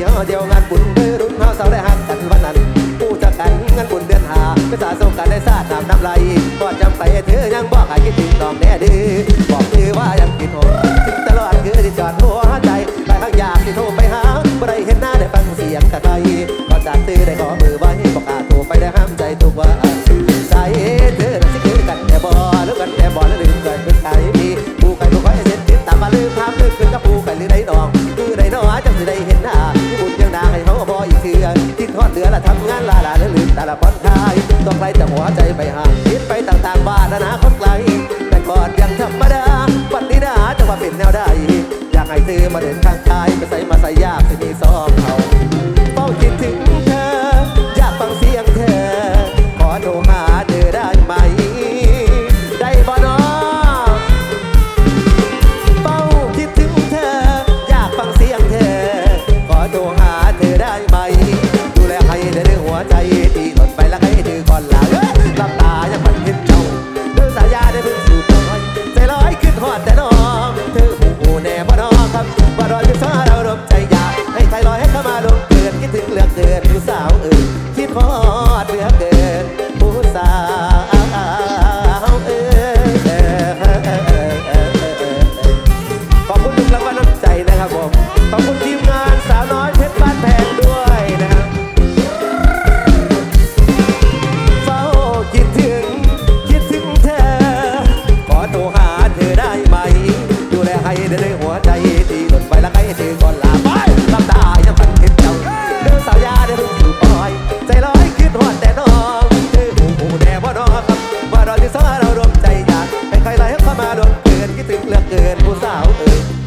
ที่เดียวงานบุญเพื่อรุ่นเฮาสาวได้หักกันวันนั้นผู้จักกันงานบุญเดือนหาไม่สาสมกันได้ซาดน้ำน้ำไหลก็จำไปเธอยังบอกให้คิดถึงน้องแน่ดีบอกเธอว่ายังคิดหัวถึงตลอดคือที่จอดหัวใจไปข้างอยากที่โทรไปหาบ่ได้เห็นหน้าได้ฟังเสียงกระไทก่อนจากเธอ คิดไปต่างๆบ้านอนาคตไกล แต่ก่อนยังธรรมดาวันนี้นะจะว่าเป็นแนวใดอยากให้เธอมาเดินข้าง คอดเหลือเกินผู้สาวเอ่ยขอบคุณทุกรางวัลน้ำใจนะครับผม ขอบคุณทีมงานสาวน้อยเพชรบ้านแพงด้วยนะครับเฝ้าคิดถึง คิดถึงเธอ ขอโทรหาเธอได้ไหม ดูแลให้ได้ด้วยหัวใจ ใครไหลเข้ามาโดนเกินคิดถึงเหลือเกินผู้สาวเอ่ย